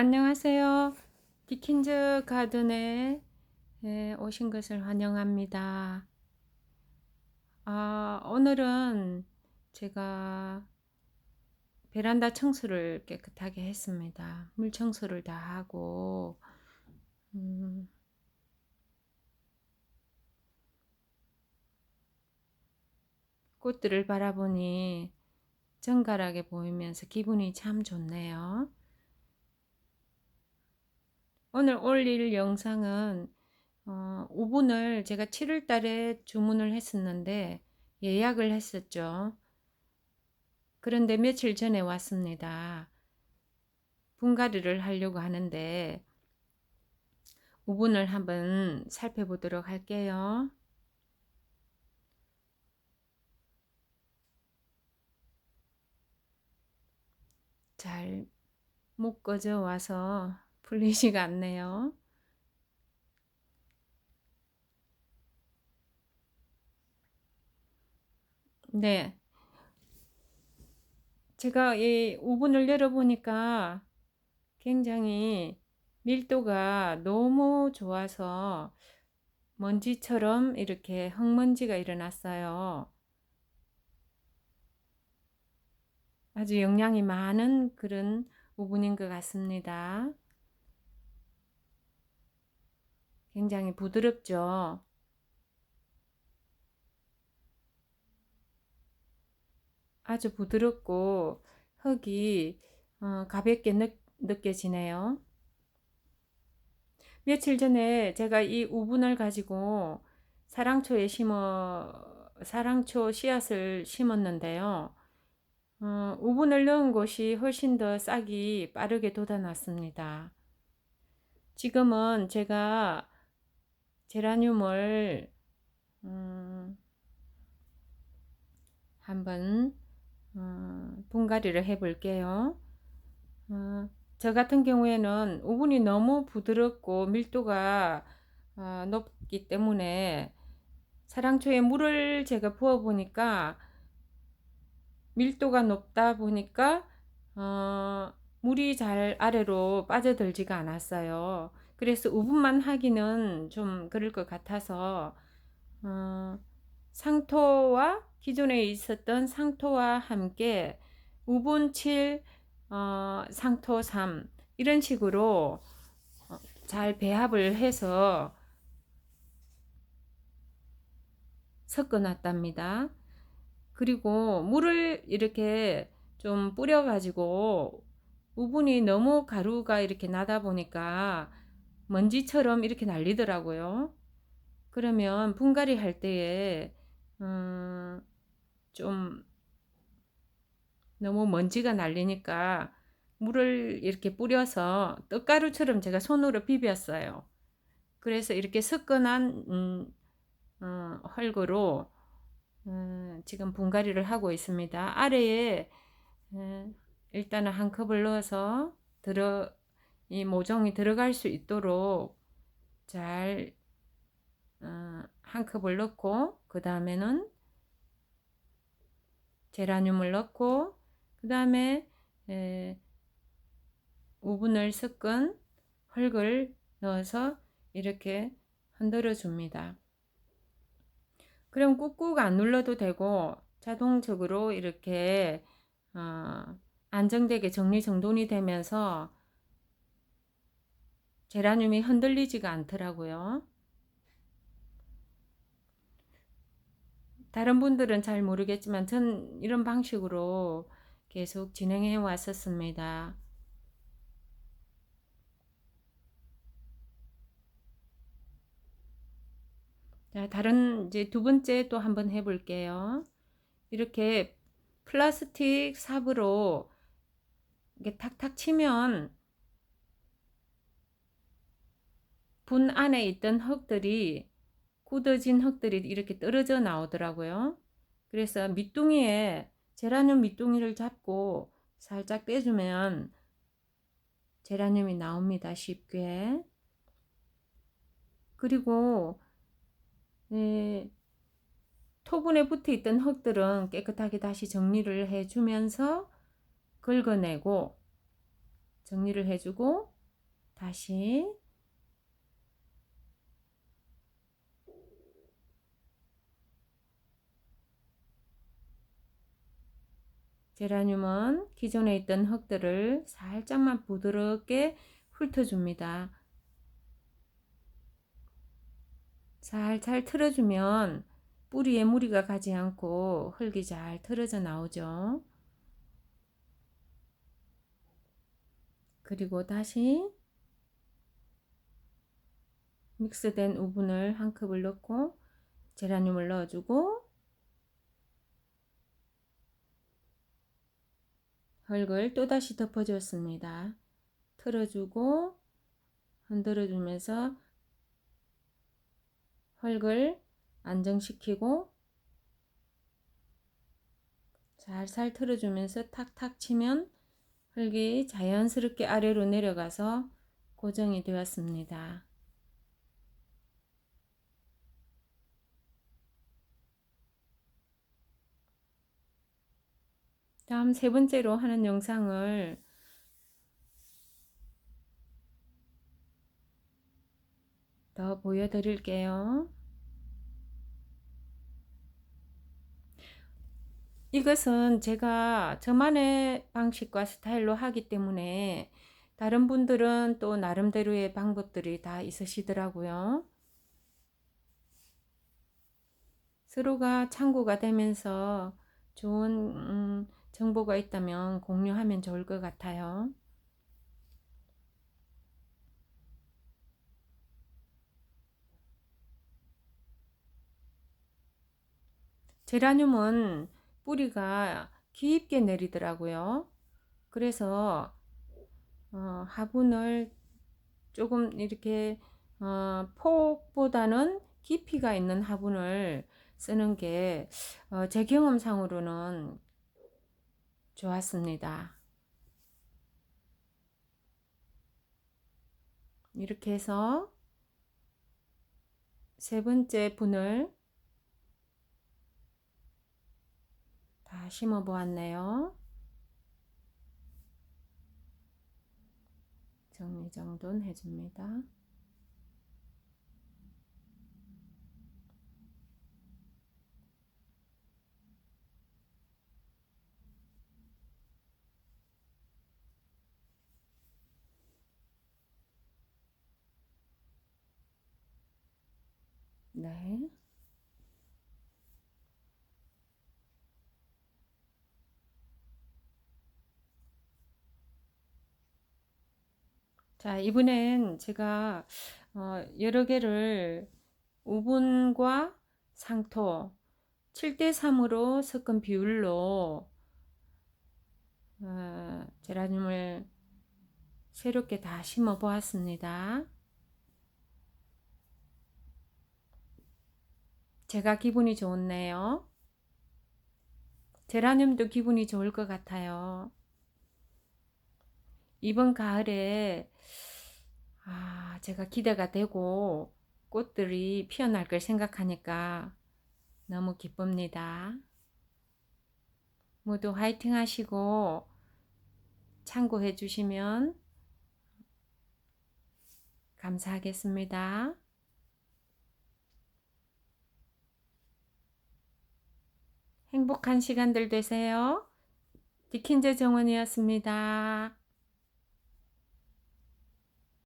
안녕하세요. 디킨즈 가든에 예, 오신 것을 환영합니다. 아, 오늘은 제가 베란다 청소를 깨끗하게 했습니다. 물 청소를 다 하고, 음, 꽃들을 바라보니 정갈하게 보이면서 기분이 참 좋네요. 오늘 올릴 영상은 어, 오븐을 제가 7월 달에 주문을 했었는데 예약을 했었죠. 그런데 며칠 전에 왔습니다. 분갈이를 하려고 하는데 오븐을 한번 살펴보도록 할게요. 잘 묶어져 와서 풀리지가 않네요. 네. 제가 이 오븐을 열어보니까 굉장히 밀도가 너무 좋아서 먼지처럼 이렇게 흙먼지가 일어났어요. 아주 영양이 많은 그런 오븐인 것 같습니다. 굉장히 부드럽죠. 아주 부드럽고 흙이 어, 가볍게 느, 느껴지네요. 며칠 전에 제가 이 우분을 가지고 사랑초에 심어 사랑초 씨앗을 심었는데요. 어, 우분을 넣은 곳이 훨씬 더 싹이 빠르게 돋아났습니다. 지금은 제가 제라늄을 음, 한번 어, 분갈이를 해 볼게요. 어, 저 같은 경우에는 오븐이 너무 부드럽고 밀도가 어, 높기 때문에 사랑초에 물을 제가 부어 보니까 밀도가 높다 보니까 어, 물이 잘 아래로 빠져들지가 않았어요. 그래서 우분만 하기는 좀 그럴 것 같아서 어, 상토와 기존에 있었던 상토와 함께 우분 7, 어, 상토 3 이런 식으로 어, 잘 배합을 해서 섞어 놨답니다. 그리고 물을 이렇게 좀 뿌려 가지고 우분이 너무 가루가 이렇게 나다 보니까 먼지처럼 이렇게 날리더라고요. 그러면 분갈이 할 때에 음, 좀 너무 먼지가 날리니까 물을 이렇게 뿌려서 떡가루처럼 제가 손으로 비볐어요. 그래서 이렇게 섞어난 음, 어, 헐거로 음, 지금 분갈이를 하고 있습니다. 아래에 음, 일단은 한 컵을 넣어서 들어 이 모종이 들어갈 수 있도록 잘 어, 한 컵을 넣고 그 다음에는 제라늄을 넣고 그 다음에 우분을 섞은 흙을 넣어서 이렇게 흔들어 줍니다. 그럼 꾹꾹 안 눌러도 되고 자동적으로 이렇게 어, 안정되게 정리정돈이 되면서 제라늄이 흔들리지가 않더라고요. 다른 분들은 잘 모르겠지만 전 이런 방식으로 계속 진행해 왔었습니다. 자, 다른 이제 두 번째 또 한번 해 볼게요. 이렇게 플라스틱 삽으로 이게 탁탁 치면 분 안에 있던 흙들이 굳어진 흙들이 이렇게 떨어져 나오더라고요. 그래서 밑둥이에 제라늄 밑둥이를 잡고 살짝 빼주면 제라늄이 나옵니다. 쉽게. 그리고 네, 토분에 붙어 있던 흙들은 깨끗하게 다시 정리를 해주면서 긁어내고 정리를 해주고 다시 제라늄은 기존에 있던 흙들을 살짝만 부드럽게 훑어줍니다. 살살 틀어주면 뿌리에 무리가 가지 않고 흙이 잘 틀어져 나오죠. 그리고 다시 믹스된 우분을 한 컵을 넣고 제라늄을 넣어주고 흙을 또다시 덮어주었습니다. 틀어주고 흔들어주면서 흙을 안정시키고 살살 틀어주면서 탁탁 치면 흙이 자연스럽게 아래로 내려가서 고정이 되었습니다. 다음 세 번째로 하는 영상을 더 보여드릴게요. 이것은 제가 저만의 방식과 스타일로 하기 때문에 다른 분들은 또 나름대로의 방법들이 다 있으시더라고요. 서로가 참고가 되면서 좋은 음, 정보가 있다면 공유하면 좋을 것 같아요. 제라늄은 뿌리가 깊게 내리더라고요. 그래서 어, 화분을 조금 이렇게 어, 폭보다는 깊이가 있는 화분을 쓰는 게제 어, 경험상으로는 좋았습니다. 이렇게 해서 세 번째 분을 다 심어 보았네요. 정리정돈 해줍니다. 네. 자, 이번엔 제가 어, 여러 개를 우분과 상토 7대3으로 섞은 비율로 어, 제라늄을 새롭게 다 심어 보았습니다. 제가 기분이 좋네요. 제라늄도 기분이 좋을 것 같아요. 이번 가을에 아, 제가 기대가 되고 꽃들이 피어날 걸 생각하니까 너무 기쁩니다. 모두 화이팅 하시고 참고해 주시면 감사하겠습니다. 행복한 시간들 되세요. 디킨즈 정원이었습니다.